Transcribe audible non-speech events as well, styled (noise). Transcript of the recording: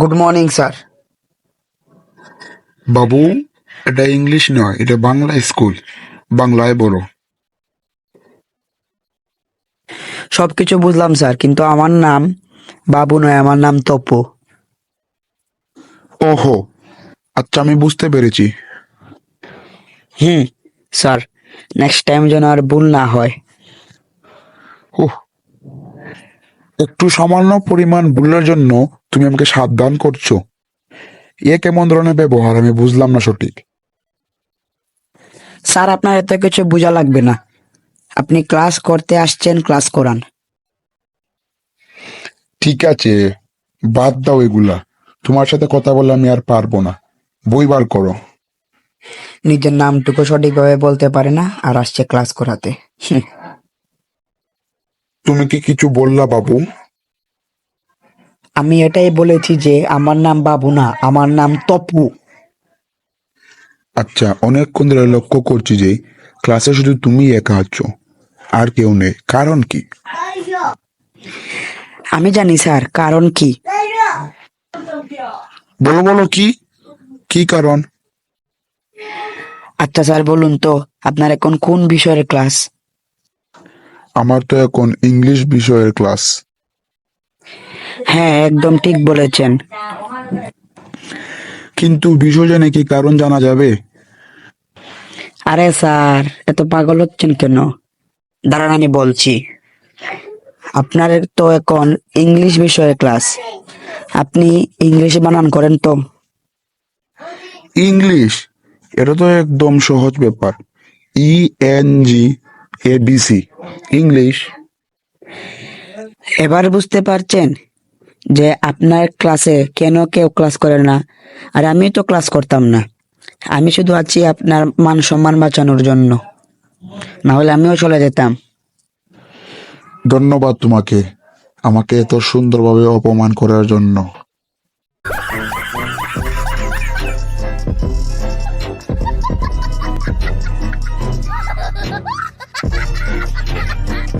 Good morning sir বাবু এটা English নয় এটা বাংলা স্কুল। বাংলায় বলো। সব কিছু বুঝলাম স্যার কিন্তু আমার নাম বাবু নয় আমার নাম তপু। ওহো আচ্ছা আমি বুঝতে পেরেছি। হুম স্যার নেক্সট টাইম যেন আর ভুল না হয়। ওহ একটু সামান্য পরিমাণ ভুলের জন্য তুমি আমাকে সাবধান করছ। এ কেমন ধরনের ব্যবহার? আমি বুঝলাম না সঠিক। স্যার আপনার এত কিছু বোঝা লাগবে না। আপনি ক্লাস করতে আসছেন ক্লাস করান। ঠিক আছে বাদ দাও এগুলা। তোমার সাথে কথা বলে আমি আর পারব না। বই বার করো। নিজের নামটুকু সঠিকভাবে বলতে পারে না আর আসছে ক্লাস করাতে। হুম, (laughs) তুমি কি কিছু বললা বাবু? আমি এটাই বলেছি যে আমার নাম বাবু না আমার নাম তপু। আচ্ছা অনেকক্ষণ ধরে লক্ষ্য করছি যে ক্লাসে শুধু তুমি একা আছো আর কেউ নেই। কারণ কি? আমি জানি স্যার কারণ কি? বলো বলো কি? কি কারণ? আচ্ছা স্যার বলুন তো আপনার এখন কোন বিষয়ের ক্লাস? আমার তো এখন ইংলিশ বিষয়ের ক্লাস হ্যাঁ একদম ঠিক বলেছেন। কিন্তু বিষয় জেনে কি কারণ জানা যাবে? আরে স্যার এত পাগল হচ্ছেন কেন? দাঁড়ান আমি বলছি। আপনার তো এখন ইংলিশ বিষয়ে ক্লাস আপনি ইংলিশে বানান করেন তো। ইংলিশ এটা তো একদম সহজ ব্যাপার। E N G A B C English এবার বুঝতে পারছেন যে আপনার ক্লাসে কেন কেউ ক্লাস করে না? আর আমি তো ক্লাস করতাম না। আমি শুধু আছি আপনার মান সম্মান বাঁচানোর জন্য। না হলে আমিও চলে যেতাম। ধন্যবাদ তোমাকে। আমাকে এত সুন্দরভাবে অপমান করার জন্য।